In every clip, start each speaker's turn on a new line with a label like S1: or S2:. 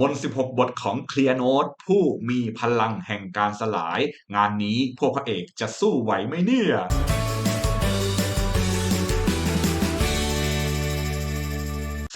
S1: มนต์16 บทของเคลียร์โนตผู้มีพลังแห่งการสลาย งานนี้พวกพระเอกจะสู้ไหวไหมเนี่ย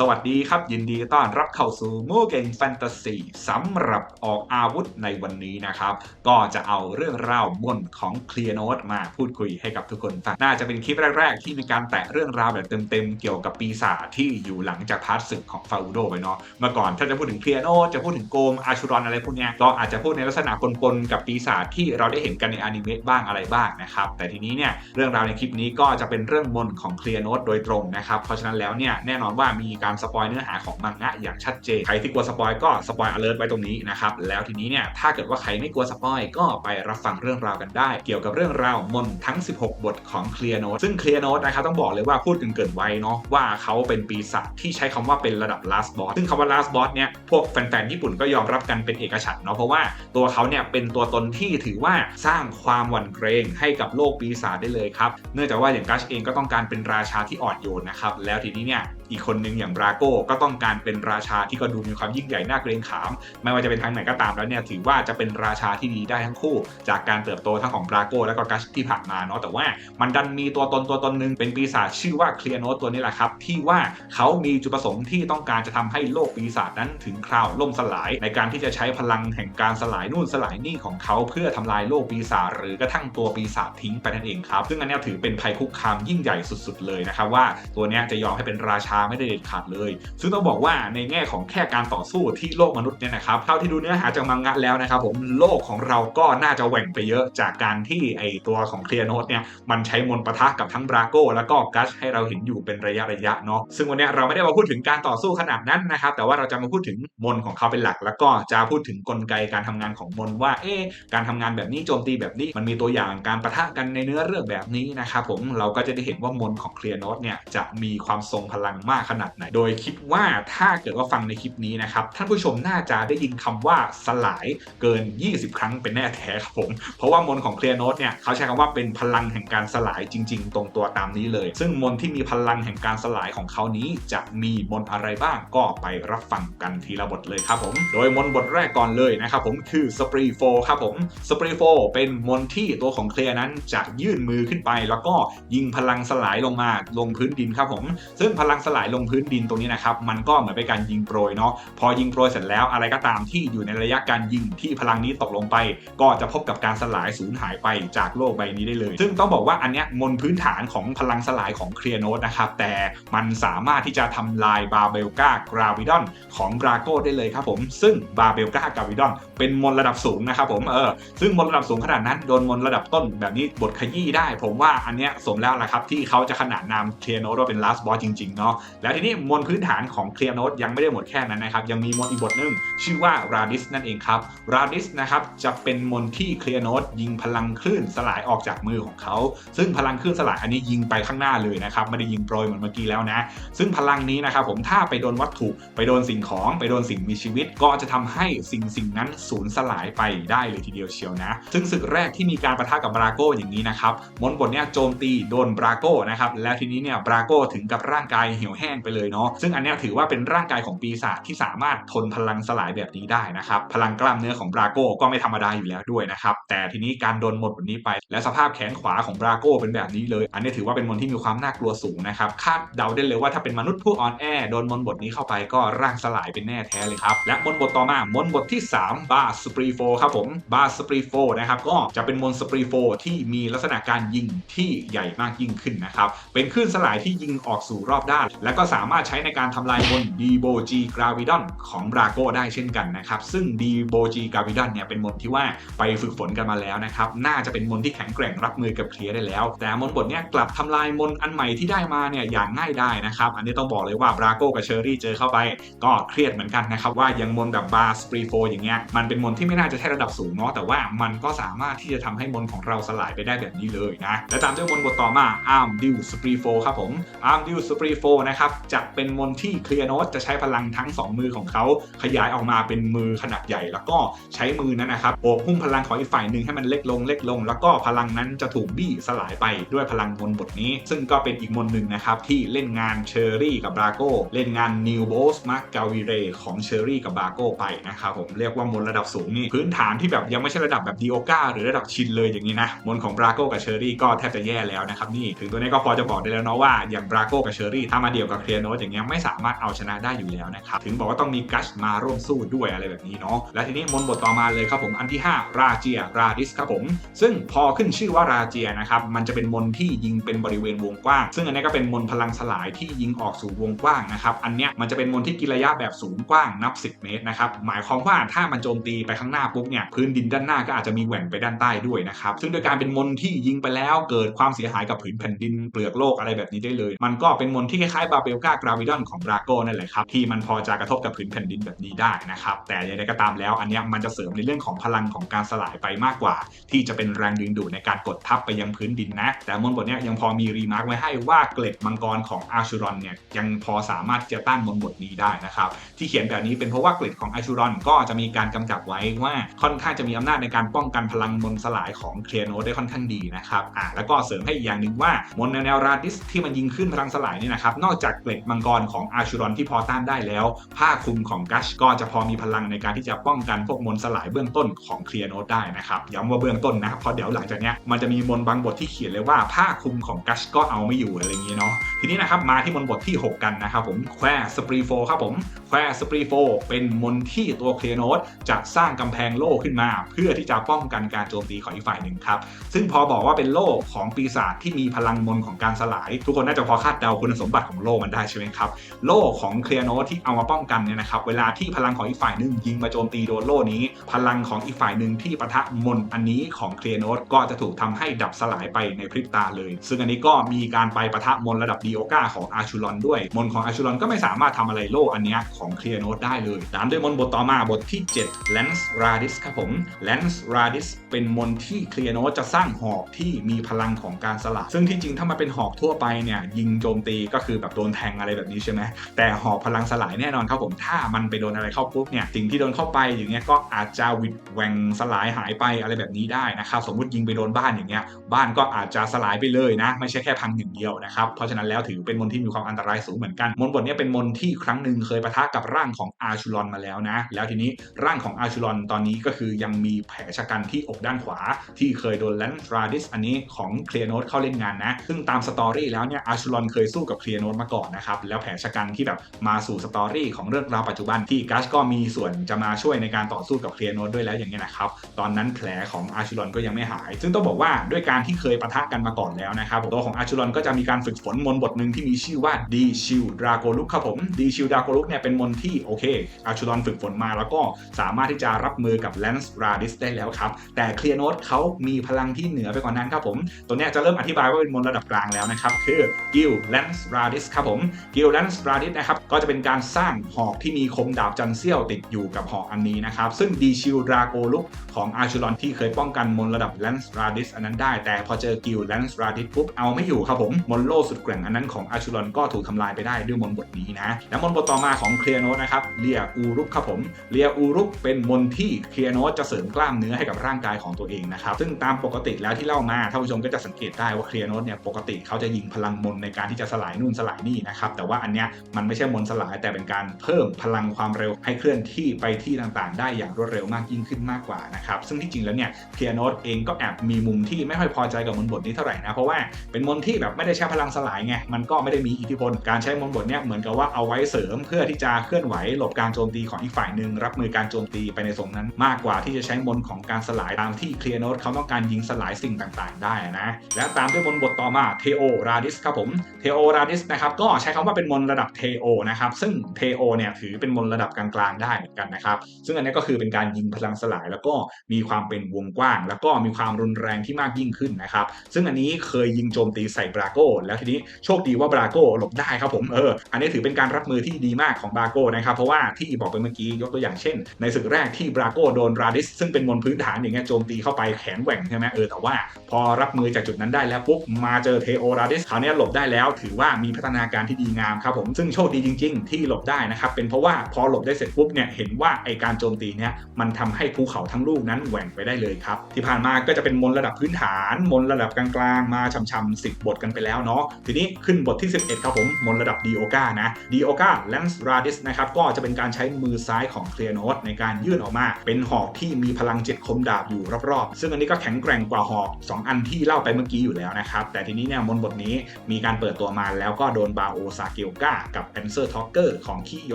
S1: สวัสดีครับ ยินดีต้อนรับเข้าสู่มูเก่งแฟนตาซีสำหรับออกอาวุธในวันนี้นะครับ ก็จะเอาเรื่องราวมนของเคลียร์โนตมาพูดคุยให้กับทุกคนฟังน่าจะเป็นคลิปแรก ๆ ที่มีการแตะเรื่องราวแบบเต็มๆ เกี่ยวกับปีศาจที่อยู่หลังจากพาร์ทศึกของฟาอูโดไปเนาะเมื่อก่อนถ้าจะพูดถึงเคลียร์โนตจะพูดถึงโกมอาชูรอนอะไรพวกเนี้ยก็อาจจะพูดในลักษณะปนๆกับปีศาจที่เราได้เห็นกันในอนิเมะบ้างอะไรบ้างนะครับแต่ทีนี้เนี่ยเรื่องราวในคลิปนี้ก็จะเป็นเรื่องมนของเคลียร์โนตโดยตรงนะครับเพราะฉะนั้นแล้วเนี่ยแน่นอนว่ามีการสปอยเนื้อหาของมังงะอย่างชัดเจน ใครที่กลัวสปอยก็สปอยอเลิร์ไว้ตรงนี้นะครับ แล้วทีนี้เนี่ยถ้าเกิดว่าใครไม่กลัวสปอยก็ไปรับฟังเรื่องราวกันได้ เกี่ยวกับเรื่องราวมนทั้ง 16 บทของเคลียร์โนตซึ่งเคลียร์โนตนะครับต้องบอกเลยว่าพูดกันเกินไว้เนาะว่าเขาเป็นปีศาจที่ใช้คำว่าเป็นระดับ last boss ซึ่งคำว่า last boss เนี่ยพวกแฟนๆ ญี่ปุ่นก็ยอมรับกันเป็นเอกฉันท์เนาะเพราะว่าตัวเขาเนี่ยเป็นตัวตนที่ถือว่าสร้างความหวั่นเกรงให้กับโลกปีศาจได้เลยครับ เนื่องจากว่าอย่างกัชเองก็ต้องการเป็นราชาที่อ่อนโยนนะครับแล้วทีนี้เนี่ย อีกคนนึงอย่างบราโก้ก็ต้องการเป็นราชาที่ก็ดูมีความยิ่งใหญ่น่าเกรงขาม ไม่ว่าจะเป็นทางไหนก็ตามแล้วเนี่ยถือว่าจะเป็นราชาที่ดีได้ทั้งคู่ จากการเติบโตทั้งของบราโก้และก็กัชที่ผ่านมาเนาะแต่ว่ามันดันมีตัวตนตัวตนหนึ่งเป็นปีศาจชื่อว่าเคลียโนตัวนี้แหละครับที่ว่าเขามีจุดประสงค์ที่ต้องการจะทำให้โลกปีศาจนั้นถึงคราวล่มสลาย ในการที่จะใช้พลังแห่งการสลายนู่นสลายนี่ของเขาเพื่อทำลายโลกปีศาจหรือกระทั่งตัวปีศาจทิ้งไปนั่นเองครับซึ่งอันนี้ถือเป็นภัยคุกคามยิ่งใหญ่สุด ๆ เลยนะครับว่าตัวนี้จะยอมให้เป็นราชาไม่ได้เด็ดขาดเลย ซึ่งต้องบอกว่าในแง่ของแค่การต่อสู้ที่โลกมนุษย์เนี่ยนะครับเท่าที่ดูเนื้อหาจากมังงะแล้วนะครับผมโลกของเราก็น่าจะแหว่งไปเยอะจากการที่ไอตัวของเคลียร์โนตเนี่ยมันใช้มนปะทะกับทั้งบราโก้แล้วก็กัชให้เราเห็นอยู่เป็นระยะระยะเนาะซึ่งวันนี้เราไม่ได้มาพูดถึงการต่อสู้ขนาดนั้นนะครับแต่ว่าเราจะมาพูดถึงมนของเขาเป็นหลัก แล้วก็จะพูดถึงกลไกการทำงานของมนว่าเอ๊การทำงานแบบนี้โจมตีแบบนี้มันมีตัวอย่างการปะทะกันในเนื้อเรื่องแบบนี้นะครับผมเราก็จะได้เห็นว่ามนของเคลียร์โนตเนี่ยจะมีความทรงพลังมากขนาดไหน โดยคิดว่าถ้าเกิดว่าฟังในคลิปนี้นะครับ ท่านผู้ชมน่าจะได้ยินคำว่าสลายเกิน 20 ครั้งเป็นแน่แท้ครับผม เพราะว่ามนของเคลียร์โนตเนี่ยเขาใช้คำว่าเป็นพลังแห่งการสลายจริง ๆ ตรงตัวตามนี้เลย ซึ่งมนที่มีพลังแห่งการสลายของเขานี้จะมีมนอะไรบ้างก็ไปรับฟังกันทีละบทเลยครับผม โดยมนบทแรกก่อนเลยนะครับผมคือสปรีโฟครับผมสปรีโฟเป็นมนที่ตัวของเคลียร์นั้นจะยื่นมือขึ้นไป แล้วก็ยิงพลังสลายลงมาลงพื้นดินครับผม ซึ่งพลังสลายลงพื้นดินตรงนี้นะครับมันก็เหมือนเป็นการยิงโปรยเนาะพอยิงโปรยเสร็จแล้วอะไรก็ตามที่อยู่ในระยะการยิงที่พลังนี้ตกลงไป ก็จะพบกับการสลายสูญหายไปจากโลกใบนี้ได้เลย ซึ่งต้องบอกว่าอันเนี้ยมนพื้นฐานของพลังสลายของเคลียร์โนตนะครับแต่มันสามารถที่จะทำลายบาเบลกากราวิดอนของบราโกได้เลยครับผมซึ่งบาเบลกากราวิดอนเป็นมนระดับสูงนะครับผมเออซึ่งมนระดับสูงขนาดนั้นโดนมนระดับต้นแบบนี้บทขยี้ได้ ผมว่าอันเนี้ยสมแล้วแหละครับที่เขาจะขนานนามเคลียร์โนตว่าเป็นลาสบอสจริงๆเนาะแล้วทีนี้มนพื้นฐานของเคลียร์โนตยังไม่ได้หมดแค่นั้นนะครับ ยังมีมนอีกบทหนึง ชื่อว่าราดิสนั่นเองครับราดิสนะครับจะเป็นมนที่เคลียร์โนตยิงพลังคลื่นสลายออกจากมือของเขา ซึ่งพลังคลื่นสลายอันนี้ยิงไปข้างหน้าเลยนะครับไม่ได้ยิงโปรยเหมือนเมื่อกี้แล้วนะ ซึ่งพลังนี้นะครับผมถ้าไปโดนวัตถุไปโดนสิ่งของไปโดนสิ่งมีชีวิต ก็จะทำให้สิ่งสิ่งนั้นสูญสลายไปได้เลยทีเดียวเชียวนะ ซึ่งศึกแรกที่มีการประทะกับบราโกอย่างนี้นะครับมนบทเนี้ยโจมตีโดนบราโกนะครับแล้วทีนี้เนี่ยบราโกถึงกับร่างกายเหี่ยวแห้งไปเลยเนาะซึ่งอันนี้ถือว่าเป็นร่างกายของปีศาจที่สามารถทนพลังสลายแบบนี้ได้นะครับพลังกล้ามเนื้อของบราโก้ก็ไม่ธรรมดาอยู่แล้วด้วยนะครับแต่ทีนี้การโดนหมนบทนี้ไป และสภาพแขนขวาของบราโก้เป็นแบบนี้เลย อันนี้ถือว่าเป็นมนที่มีความน่ากลัวสูงนะครับคาดเดาได้เลยว่าถ้าเป็นมนุษย์ผู้อ่อนแอโดนมนบทนี้เข้าไปก็ร่างสลายเป็นแน่แท้เลยครับและมนบทต่อมามนบทที่ 3 บาสปรีโฟครับผมบาสปรีโฟนะครับก็จะเป็นมนสปรีโฟที่มีลักษณะการยิงที่ใหญ่มากยิ่งขึ้นนะครับเป็นคลื่นสลายที่ยิงออกสู่รอบด้านและก็สามารถใช้ในการทำลายมนดีโบจีกราวิดอนของบราโกได้เช่นกันนะครับ ซึ่งดีโบจีกราวิดอนเนี่ยเป็นมนที่ว่าไปฝึกฝนกันมาแล้วนะครับ น่าจะเป็นมนที่แข็งแกร่งรับมือกับเคลียร์ได้แล้ว แต่มนบทเนี้ยกลับทำลายมนอันใหม่ที่ได้มาเนี่ยอย่างง่ายได้นะครับ อันนี้ต้องบอกเลยว่าบราโกกับเชอรี่เจอเข้าไป ก็เครียดเหมือนกันนะครับว่ายังมนแบบบาสปรีโฟอย่างเงี้ยมันเป็นมนที่ไม่น่าจะใช่ระดับสูงเนาะแต่ว่ามันก็สามารถที่จะทำให้มนของเราสลายไปได้แบบนี้เลยนะและตามด้วยมนบทต่อมาอาร์มดิวสปรีโฟครับผมอาร์มดิวสปรีโฟนะครับจะเป็นมนที่เคลียร์โนตจะใช้พลังทั้ง 2 มือของเขาขยายออกมาเป็นมือขนาดใหญ่ แล้วก็ใช้มือนั้นนะครับโอบหุ้มพลังของอีกฝ่ายหนึ่งให้มันเล็กลงเล็กลง แล้วก็พลังนั้นจะถูกบี้สลายไปด้วยพลังมนบทนี้ ซึ่งก็เป็นอีกมนหนึ่งนะครับที่เล่นงานเชอรี่กับบราโกเล่นงานนิวโบสมาร์กาวิเรของเชอรี่กับบราโกไปนะครับผมเรียกว่ามนระดับสูงนี่พื้นฐานที่แบบยังไม่ใช่ระดับแบบดีโอกาหรือระดับชินเลยอย่างนี้นะมนของบราโกกับเชอรี่ก็แทบจะแย่แล้วนะครับนี่ถึงตัวนี้ก็พอจะบอกได้แล้วเนาะว่าอย่างบราโกกับเชอรี่ถ้ามาเดียวกับเคลียร์โนตอย่างเงี้ยไม่สามารถเอาชนะได้อยู่แล้วนะครับถึงบอกว่าต้องมีกัชมาร่วมสู้ด้วยอะไรแบบนี้เนาะและทีนี้มนบทต่อมาเลยครับผมอันที่ 5 ราเจียราดิสครับผม ซึ่งพอขึ้นชื่อว่าราเจียนะครับมันจะเป็นมนที่ยิงเป็นบริเวณวงกว้าง ซึ่งอันนี้ก็เป็นมนพลังสลายที่ยิงออกสู่วงกว้างนะครับอันเนี้ยมันจะเป็นมนที่กินระยะแบบสูงกว้างนับ 10 เมตรนะครับหมายความว่าถ้ามันโจมตีไปข้างหน้าปุ๊บเนี่ยพื้นดินด้านหน้าก็อาจจะมีแหว่งไปด้านใต้ด้วยนะครับซึ่งโดยการเป็นมนที่ยิงไปแล้วเกิดความเสียหายกับผืนแผ่นดินเปลือกโลกอะไรแบบนี้ได้เลย มันก็เป็นมนที่คล้ายบาเบลกากราวิดอนของราโกนั่นแหละครับที่มันพอจะกระทบกับผืนแผ่นดินแบบนี้ได้นะครับแต่อย่างไรก็ตามแล้วอันนี้มันจะเสริมในเรื่องของพลังของการสลายไปมากกว่า ที่จะเป็นแรงดึงดูดในการกดทับไปยังพื้นดินนะ แต่มนบทนี้ยังพอมีรีมาร์กไว้ให้ว่าเกล็ดมังกรของอาชูรอนเนี่ยยังพอสามารถจะต้านมนบทนี้ได้นะครับที่เขียนแบบนี้เป็นเพราะว่าเกล็ดของอาชูรอนก็จะมีการกำกับไว้ว่าค่อนข้างจะมีอำนาจในการป้องกันพลังมนสลายของเคลียโนได้ค่อนข้างดีนะครับอ่าแล้วก็เสริมให้อีกอย่างหนึ่งว่ามนแนวราดิสที่มันยิงขึ้นพลังสลายนี่นะครับนอกจากเกล็ดมังกรของอาชูรอนที่พอต้านได้แล้ว ผ้าคลุมของกัชก็จะพอมีพลังในการที่จะป้องกันพวกมนสลายเบื้องต้นของเคลียโนได้นะครับย้ำว่าเบื้องต้นนะเพราะเดี๋ยวหลังจากนี้มันจะมีมนบางบทที่เขียนเลยว่าผ้าคลุมของกัชก็เอาไม่อยู่อะไรอย่างนี้เนาะทีนี้นะครับมาที่มนบทที่ 6 กันนะครับผมแควสปรีโฟครับผมแควสปรีโฟเป็นมนที่ตัวเคลียโนจะสร้างกำแพงโล่ขึ้นมา เพื่อที่จะป้องกันการโจมตีของอีกฝ่ายหนึ่งครับซึ่งพอบอกว่าเป็นโล่ของปีศาจที่มีพลังมนของการสลาย ทุกคนน่าจะพอคาดเดาคุณสมบัติของโลมันได้ใช่ไหมครับ โล่ของเคลียร์โนที่เอามาป้องกันเนี่ยนะครับเวลาที่พลังของอีกฝ่ายหนึ่งยิงมาโจมตีโดนโล่นี้ พลังของอีกฝ่ายหนึ่งที่ปะทะมนอันนี้ของเคลียร์โนก็จะถูกทำให้ดับสลายไปในพริบตาเลย ซึ่งอันนี้ก็มีการไปปะทะมนระดับดีโอกาของอาชูลอนด้วย มนของอาชูลอนก็ไม่สามารถทำอะไรโล่อันนี้ของเคลียร์โนได้เลยตามด้วยมนบทต่อมาบทที่7 Lance Radis ครับผม Lance Radis เป็นมนที่เคลียร์โนจะสร้างหอกที่มีพลังของการสลับซึ่งที่จริงถ้ามันเป็นหอกทั่วไปเนี่ยยิงโจมตีก็คือแบบดนแทงอะไรแบบนี้ใช่ไหมแต่หอพลังสลายแน่นอนครับผมถ้ามันไปโดนอะไรเข้าปุ๊บเนี่ยสิ่งที่โดนเข้าไปอย่างเงี้ยก็อาจจะวิดแหวงสลายหายไปอะไรแบบนี้ได้นะครับสมมติยิงไปโดนบ้านอย่างเงี้ยบ้านก็อาจจะสลายไปเลยนะ ไม่ใช่แค่พังอย่างเดียวนะครับเพราะฉะนั้นแล้วถือเป็นมนที่มีความอันตรายสูงเหมือนกันมนบทนี้เป็นมนที่ครั้งหนึ่งเคยปะทะกับร่างของอาชูลอนมาแล้วนะ แล้วทีนี้ร่างของอาชูลอนตอนนี้ก็คือยังมีแผลชะกันที่อกด้านขวา ที่เคยโดนแลนฟราดิสอันนี้ของเคลียโนตเข้าเล่นงานนะ ซึ่งตามสตอรี่แล้วเนี่ยอาชูลอนเคยสู้กับเคลียโนตมาก่อนนะครับ แล้วแผลชะกันที่แบบมาสู่สตอรี่ของเรื่องราวปัจจุบันที่กัชก็มีส่วนจะมาช่วยในการต่อสู้กับเคลียร์โนตด้วยแล้วอย่างเงี้ยนะครับ ตอนนั้นแผลของอาชูลอนก็ยังไม่หาย ซึ่งต้องบอกว่าด้วยการที่เคยปะทะกันมาก่อนแล้วนะครับตัวของอาชูลอนก็จะมีการฝึกฝนมนต์บทหนึ่งที่มีชื่อว่าดีชิลดราโกลุกครับผมดีชิลดราโกลุกเนี่ยเป็นมนต์ที่โอเค อาชูลอนฝึกฝนมาแล้วก็สามารถที่จะรับมือกับแลนส์ราดิสได้แล้วครับแต่เคลียร์โนตเขามีพลังที่เหนือไปกว่านั้นครับผมตัวเนี้ยจะเริ่มอธิบายว่าเป็นมนระดับกลางแล้วนะครับคือกิลแลนส์ราดิสครับผมกิลแลนส์ราดิสนะครับก็จะเป็นการสร้างหอกที่มีคมดาบจันเซียวติดอยู่กับหอกอันนี้นะครับ ซึ่งดีชิลดราโกลุกของอาชูลอนที่เคยป้องกันมนระดับแลนส์ราดิสอันนั้นได้ แต่พอเจอกิลแลนส์ราดิสปุ๊บเอาไม่อยู่ครับผมมนโลสุดแกร่งอันนั้นของอาชูลอนก็ถูกทำลายไปได้ด้วยมนบทนี้นะและมนบทต่อมาของเคลียโนนะครับเลียอูรุกครับผมเลียอูรุกเป็นมนที่เคลียโนจะเสริมกล้ามเนื้อให้กับร่างกายของตัวเองนะครับซึ่งตามปกติแล้วที่เล่ามาท่านผู้ชมก็จะสังเกตได้ว่าเคลียโนเนี่ยปกติเขาจะยิงพลังมนในการที่จะสลายนู่นสลายนี่นะครับแต่ว่าอันเนี้ยมันไม่ใช่มนสลายแต่เป็นการเพิ่มพลังความเร็วให้เคลื่อนที่ไปที่ต่างๆ ได้อย่างรวดเร็วมากยิ่งขึ้นมากกว่านะครับซึ่งที่จริงแล้วเนี่ยเคลียร์โนตเองก็แอบมีมุมที่ไม่ค่อยพอใจกับมนบทนี้เท่าไหร่นะเพราะว่าเป็นมนที่แบบไม่ได้ใช้พลังสลายไงมันก็ไม่ได้มีอิทธิพลการใช้มนบทเนี่ยเหมือนกับว่าเอาไว้เสริม เพื่อที่จะเคลื่อนไหวหลบการโจมตีของอีกฝ่ายหนึ่งรับมือการโจมตีไปในทรงนั้น มากกว่าที่จะใช้มนของการสลายตามที่เคลียร์โนตเขาต้องการยิงสลายสิ่งต่างๆ ได้นะและตามด้วยมนบทต่อมาเทโอราดิสครับผมเทโอราดิสนะครับก็ใช้คำว่าเป็นมนระดับเทโอนะครับซึ่งเทโอเนี่ยถือเป็นมนระดับกลางๆได้เหมือนกันนะครับ ซึ่งอันนี้ก็คือเป็นการยิงพลังสลาย แล้วก็มีความเป็นวงกว้าง แล้วก็มีความรุนแรงที่มากยิ่งขึ้นนะครับ ซึ่งอันนี้เคยยิงโจมตีใส่บราโก้แล้วทีนี้โชคดีว่าบราโก้หลบได้ครับผมเอออันนี้ถือเป็นการรับมือที่ดีมากของบราโก้นะครับ เพราะว่าที่บอกไปเมื่อกี้ยกตัวอย่างเช่น ในศึกแรกที่บราโก้โดนราดิสซึ่งเป็นมนพื้นฐานอย่างเงี้ยโจมตีเข้าไปแขนแหว่งใช่ไหมเออแต่ว่าพอรับมือจากจุดนั้นได้แล้วปุ๊บมาเจอเทโอราดิสคราวนี้หลบได้แล้ว ถือว่ามีพัฒนานาการที่ดีงามครับผมซึ่งโชคดีจริง ๆ ที่หลบได้นะครับเป็นเพราะว่าพอหลบได้เสร็จปุ๊บเนี่ยเห็นว่าไอการโจมตีเนี่ยมันทำให้ภูเขาทั้งลูกนั้นแหว่งไปได้เลยครับที่ผ่านมาก็จะเป็นมนระดับพื้นฐาน มนระดับกลางๆ มาช่ำๆสิบบทกันไปแล้วเนาะทีนี้ขึ้นบทที่ 11 ครับผม มนระดับดีโอกานะดีโอกาแลนส์ราดิสนะครับก็จะเป็นการใช้มือซ้ายของเคลียร์โนตในการยื่นออกมา เป็นหอกที่มีพลังเจ็ดคมดาบอยู่รอบๆ ซึ่งอันนี้ก็แข็งแกร่งกว่าหอก 2 อันที่เล่าไปเมื่อกี้อยู่แล้วนะครับแต่ทีนี้เนี่ยมนบทนี้มีการเปิดตัวมาแล้วก็โดนบาโอซาเกลกากับแอนเซอร์ท็อกเกอร์ของคิโย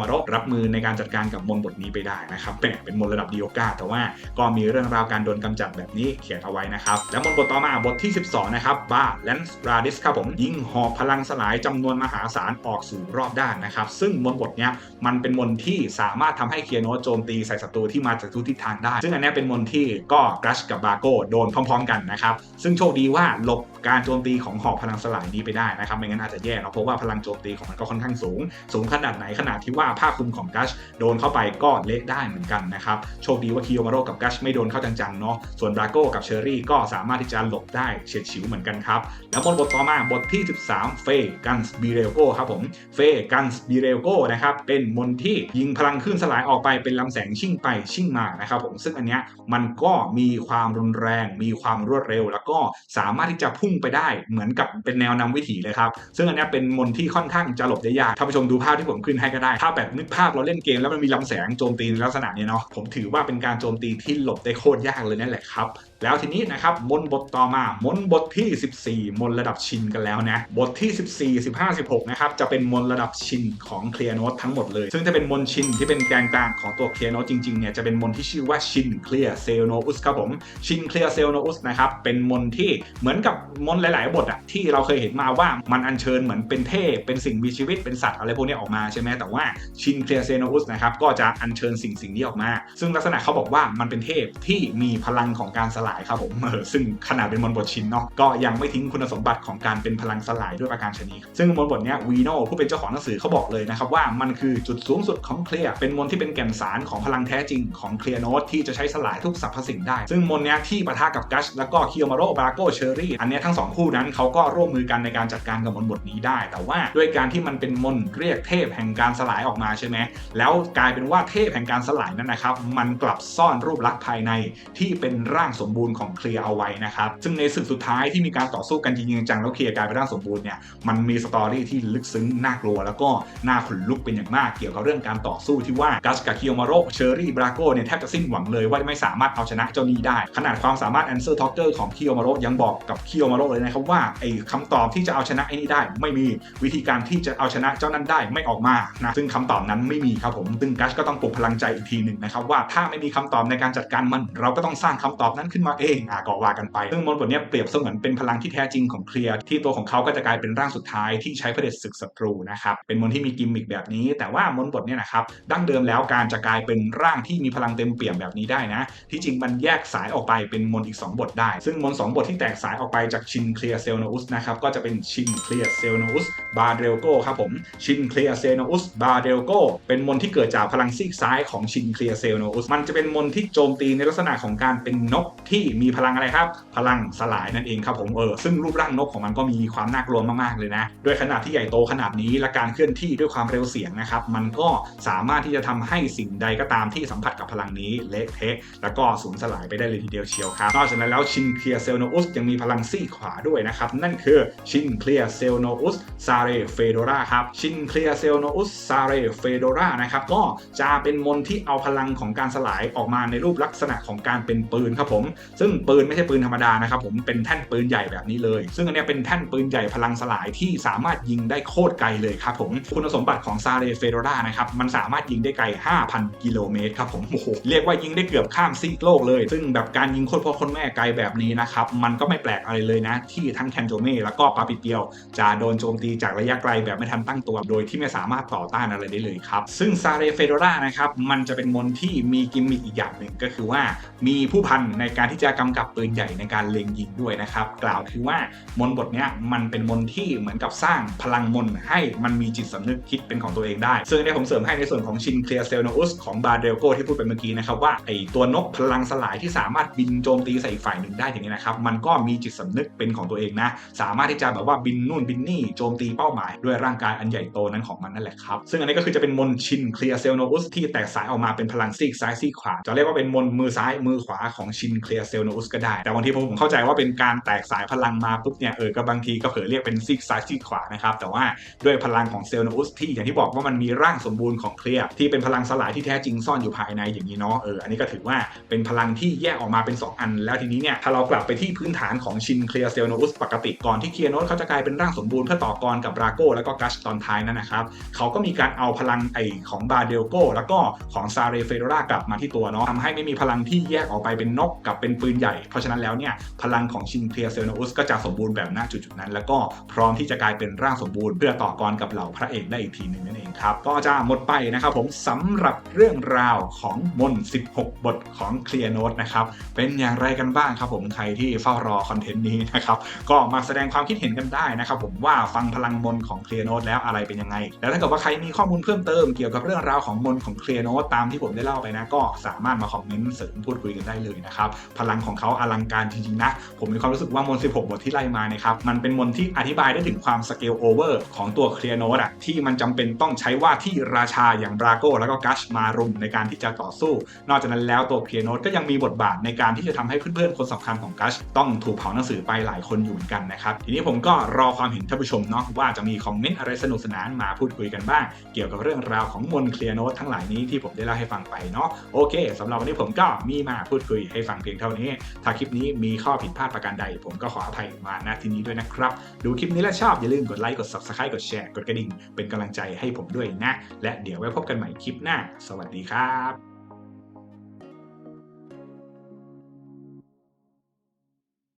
S1: มาโรรับมือในการจัดการกับมนบทนี้ไปได้นะครับเป็นเป็นมนระดับดีโอกาแต่ว่าก็มีเรื่องราวการโดนกำจัดแบบนี้เขียนเอาไว้นะครับแล้วมนบทต่อมาบทที่ 12 นะครับบาแลนส์ราดิสครับผมยิงหอกพลังสลายจำนวนมหาศาลออกสู่รอบด้านนะครับซึ่งมนบทเนี้ยมันเป็นมนที่สามารถทำให้เคียโนโจมตีใส่ศัตรูที่มาจากทุกทิศทางได้ ซึ่งอันนี้เป็นมนที่ก็กรัชกับบาโกโดนพร้อม ๆ กันนะครับซึ่งโชคดีว่าหลบการโจมตีของหอกพลังสลายนี้ไปได้นะครับไม่งั้นอาจจะแย่เนาะเพราะว่าพลังโจมตีของมันก็ค่อนข้างสูง สูงขนาดไหนขนาดที่ว่าผ้าคลุมของกัชโดนเข้าไปก็เละได้เหมือนกันนะครับโชคดีว่าคิโยมาโรกับกัชไม่โดนเข้าจังๆเนาะส่วนบราโกกับเชอรี่ก็สามารถที่จะหลบได้เฉียดฉิวเหมือนกันครับแล้วบทบทต่อมาบทที่ 13 เฟกันส์บีเรลโกครับผมเฟกันส์บีเรลโกนะครับเป็นมนที่ยิงพลังคลื่นสลายออกไปเป็นลำแสงชิ่งไปชิ่งมานะครับผมซึ่งอันเนี้ยมันก็มีความรุนแรง มีความรวดเร็ว แล้วก็สามารถที่จะพุ่งไปได้เหมือนกับเป็นแนวนำวิถีเลยครับ ซึ่งอันเนี้ยเป็นมนต์ที่ค่อนข้างจะหลบได้ยากท่านผู้ชมดูภาพที่ผมขึ้นให้ก็ได้ถ้าแบบนึกภาพเราเล่นเกมแล้วมันมีลำแสงโจมตีในลักษณะนี้เนาะผมถือว่าเป็นการโจมตีที่หลบได้โคตรยากเลยนั่นแหละครับ แล้วทีนี้นะครับมนบทต่อมามนบทที่ 14 มนระดับชินกันแล้วนะบทที่ 14 15 16นะครับจะเป็นมนระดับชินของเคลียร์โนตทั้งหมดเลย ซึ่งจะเป็นมนชินที่เป็นแกนกลางของตัวเคลียร์โนตจริงๆเนี่ยจะเป็นมนที่ชื่อว่าชินเคลียร์เซลโนอุสครับผมชินเคลียร์เซลโนอุสนะครับเป็นมนที่เหมือนกับมนหลาย ๆ บทอะที่เราเคยเห็นมาว่ามันอัญเชิญเหมือนเป็นเทพเป็นสิ่งมีชีวิตเป็นสัตว์อะไรพวกนี้ออกมาใช่ไหมแต่ว่าชินเคลียร์เซลโนอุสนะครับก็จะอัญเชิญสิ่งสิ่งนี้ออกมา ซึ่งลักษณะเขาบอกว่ามันเป็นเทพที่มีพลังของการสลายครับผมเออซึ่งขนาดเป็นมนบทชินเนาะก็ยังไม่ทิ้งคุณสมบัติของการเป็นพลังสลายด้วยประการชนีซึ่งมนบทเนี้ยวีโนผู้เป็นเจ้าของหนังสือเขาบอกเลยนะครับว่ามันคือจุดสูงสุดของเคลียร์เป็นมนที่เป็นแก่นสารของพลังแท้จริงของเคลียร์โนตที่จะใช้สลายทุกสรรพสิ่งได้ ซึ่งมนเนี้ยที่ปะทะกับกัชแล้วก็คิโอมาโรบาโกเชอรี่อันเนี้ยทั้งสองคู่นั้นเขาก็ร่วมมือกันในการจัดการกับมนบทนี้ได้ แต่ว่าด้วยการที่มันเป็นมนเรียกเทพแห่งการสลายออกมาใช่ไหมแล้วกลายเป็นว่าเทพแห่งการสลายนั้นนะครับมันกลับซ่อนรูปลักษณ์ภายในที่เป็นร่างสมบูรณ์ของเคลียร์เอาไว้นะครับ ซึ่งในศึกสุดท้ายที่มีการต่อสู้กันจริงๆจังๆแล้วเคลียร์กลายเป็นร่างสมบูรณ์เนี่ยมันมีสตอรี่ที่ลึกซึ้งน่ากลัว แล้วก็น่าขนลุกเป็นอย่างมากเกี่ยวกับเรื่องการต่อสู้ที่ว่ากัสกับคิโอมาโรเชอรี่บราโกเนี่ยแทบจะสิ้นหวังเลยว่าไม่สามารถเอาชนะเจ้านี้ได้ ขนาดความสามารถแอนเซอร์ท็อกเกอร์ของคิโอมาโรยังบอกกับคิโอมาโรเลยนะครับว่าไอ้คำตอบที่จะเอาชนะไอ้นี่ได้ ไม่มีวิธีการที่จะเอาชนะเจ้านั้นได้ไม่ออกมานะซึ่งคำตอบนั้นไม่มีครับผมซึ่งกัสก็ต้องปลุกพลังใจอีกทีหนึ่งนะครับว่าถ้าไม่มีคำตอบในการจัดการมันเราก็ต้องสร้างคำตอบนั้นขึ้นมาเองอะก็ว่ากันไป ซึ่งมนต์บทนี้เปรียบเสมือนเป็นพลังที่แท้จริงของเคลียร์ที่ตัวของเขาก็จะกลายเป็นร่างสุดท้ายที่ใช้เผด็จศึกศัตรูนะครับเป็นมนต์ที่มีกิมมิคแบบนี้ แต่ว่ามนต์บทเนี่ยนะครับดั้งเดิมแล้วการจะกลายเป็นร่างที่มีพลังเต็มเปี่ยมแบบนี้ได้นะ ที่จริงมันแยกสายออกไปเป็นมนต์อีก 2 บทได้ ซึ่งมนต์สบทที่แตกสายออกไปจากชินเคลียร์เซลโนอุสนะครับก็จะเป็นชินเคลียร์เซลโนอุสบาเดลโกครับผมชินเคลียร์เซลโนอุสบาเดลโกเป็นมนต์ที่เกิดจากพลังซีกซ้ายของชินเคลียร์เซลโนอุสมันจะเป็นมนต์ที่โจมตีในลักษณะของการเป็นนกทีมีพลังอะไรครับ พลังสลายนั่นเองครับผมเออซึ่งรูปร่างนกของมันก็มีความน่ากลัวมากๆเลยนะด้วยขนาดที่ใหญ่โตขนาดนี้และการเคลื่อนที่ด้วยความเร็วเสียงนะครับมันก็สามารถที่จะทำให้สิ่งใดก็ตามที่สัมผัสกับพลังนี้เละเทะแล้วก็สูญสลายไปได้เลยทีเดียวเชียวครับนอกจากนั้นแล้วชินเคลียเซลโนอุสยังมีพลังซี่ขวาด้วยนะครับนั่นคือชินเคลียเซลโนอุสซาเรเฟโดราครับชินเคลียเซลโนอุสซาเรเฟโดรานะครับก็จะเป็นมนต์ที่เอาพลังของการสลายออกมาในรูปลักษณะของการเป็นปืนครับผมซึ่งปืนไม่ใช่ปืนธรรมดานะครับผมเป็นแท่นปืนใหญ่แบบนี้เลย ซึ่งอันนี้เป็นแท่นปืนใหญ่พลังสลายที่สามารถยิงได้โคตรไกลเลยครับผมคุณสมบัติของซาเรเฟโดรานะครับมันสามารถยิงได้ไกล 5,000 กิโลเมตรครับผมโอ้โหเรียกว่ายิงได้เกือบข้ามซีกโลกเลย ซึ่งแบบการยิงโคตรพ่อโคนแม่ไกลแบบนี้นะครับมันก็ไม่แปลกอะไรเลยนะ ที่ทั้งแคนโจเม่แล้วก็ปาปิเปียว จะโดนโจมตีจากระยะไกลแบบไม่ทันตั้งตัว โดยที่ไม่สามารถต่อต้านอะไรได้เลยครับซึ่งซาเรเฟโดรานะครับมันจะเป็นมนต์ที่มีกิมมิคอีกอย่างหนึ่งก็คือว่ามีผู้พันในการที่จะกำกับปืนใหญ่ในการเล็งยิงด้วยนะครับ กล่าวคือว่ามนบทเนี้ยมันเป็นมนที่เหมือนกับสร้างพลังมนให้มันมีจิตสำนึกคิดเป็นของตัวเองได้ ซึ่งเนี่ยผมเสริมให้ในส่วนของชินเคลียร์เซลโนอุสของบาเดลโกที่พูดไปเมื่อกี้นะครับว่าไอตัวนกพลังสลายที่สามารถบินโจมตีใส่อีกฝ่ายหนึ่งได้อย่างนี้นะครับมันก็มีจิตสำนึกเป็นของตัวเองนะ สามารถที่จะแบบว่าบินนู่นบินนี่โจมตีเป้าหมาย ด้วยร่างกายอันใหญ่โตนั้นของมันนั่นแหละครับ ซึ่งอันนี้ก็คือจะเป็นมนชินเคลียร์เซลโนอุสที่แตกสายออกมาเป็นพลังซีกซ้ายซีกขวาจะเรียกว่าเป็นมนมือซ้ายมือขวาของชินเคลียร์เซลโนอุสก็ได้ แต่บางทีผมเข้าใจว่าเป็นการแตกสายพลังมาปุ๊บเนี่ยเออก็บางทีก็เผลอเรียกเป็นซีกซ้ายซีกขวานะครับแต่ว่าด้วยพลังของเซลโนอุสที่อย่างที่บอกว่ามันมีร่างสมบูรณ์ของเคลียร์ที่เป็นพลังสลายที่แท้จริงซ่อนอยู่ภายในอย่างนี้เนาะเอออันนี้ก็ถือว่าเป็นพลังที่แยกออกมาเป็น 2 อัน แล้วทีนี้เนี่ยถ้าเรากลับไปที่พื้นฐานของชินเคลียร์เซลโนอุสปกติก่อนที่เคลียร์โนตเขาจะกลายเป็นร่างสมบูรณ์เพื่อต่อกรกับราโก้แล้วก็กัชตอนท้ายนั่นนะครับเขาก็มีการเอาพลังไอของบาเดลโกแล้วก็ของซาเรเฟโรรากลับมาที่ตัวเนาะทำให้ไม่มีพลังที่แยกออกไปเป็นนกกับเป็นปืนใหญ่ เพราะฉะนั้นแล้วเนี่ยพลังของชินเคลียเซลโนอุสก็จะสมบูรณ์แบบณจุดๆนั้น แล้วก็พร้อมที่จะกลายเป็นร่างสมบูรณ์เพื่อต่อกรกับเหล่าพระเอกได้อีกทีหนึ่งนั่นเองครับก็จะหมดไปนะครับผมสำหรับเรื่องราวของมน 16 บทของเคลียร์โนตนะครับเป็นอย่างไรกันบ้างครับผมใครที่เฝ้ารอคอนเทนต์นี้นะครับก็มาแสดงความคิดเห็นกันได้นะครับผมว่าฟังพลังมนของเคลียร์โนตแล้วอะไรเป็นยังไง แล้วถ้าเกิดว่าใครมีข้อมูลเพิ่มเติมเกี่ยวกับเรื่องราวของมนของเคลียร์โนตตามที่ผมได้เล่าไปนะก็สามารถมาคอมเมนต์เสริมพูดคุยกันได้เลยนะครับพลังของเขาอลังการจริงๆนะ ผมมีความรู้สึกว่ามนต์16 บทที่ไล่มานะครับ มันเป็นมนต์ที่อธิบายได้ถึงความสเกลโอเวอร์ของตัวเคลียร์โนตอะที่มันจำเป็นต้องใช้ว่าที่ราชาอย่างบราโกแล้วก็กัชมารุมในการที่จะต่อสู้ นอกจากนั้นแล้วตัวเคลียร์โนตก็ยังมีบทบาทในการที่จะทำให้เพื่อนๆคนสำคัญของกัชต้องถูกเผาหนังสือไปหลายคนอยู่เหมือนกันนะครับทีนี้ผมก็รอความเห็นท่านผู้ชมเนาะว่าจะมีคอมเมนต์อะไรสนุกสนานมาพูดคุยกันบ้าง เกี่ยวกับเรื่องราวของมนต์เคลียร์โนตทั้งหลายนี้ที่ผมได้เล่าให้ฟังไปเนาะโอเคสำหรับวันนี้ผมก็มีมาพูดคุยให้ฟังเพียงเท่านี้ ถ้าคลิปนี้มีข้อผิดพลาดประการใด ผมก็ขออภัยมาณที่นี้ด้วยนะครับ ดูคลิปนี้แล้วชอบอย่าลืมกดไลค์กด subscribe กดแชร์กดกระดิ่งเป็นกำลังใจให้ผมด้วยนะ และเดี๋ยวไว้พบกันใหม่คลิปหน้า สวัสดีครับ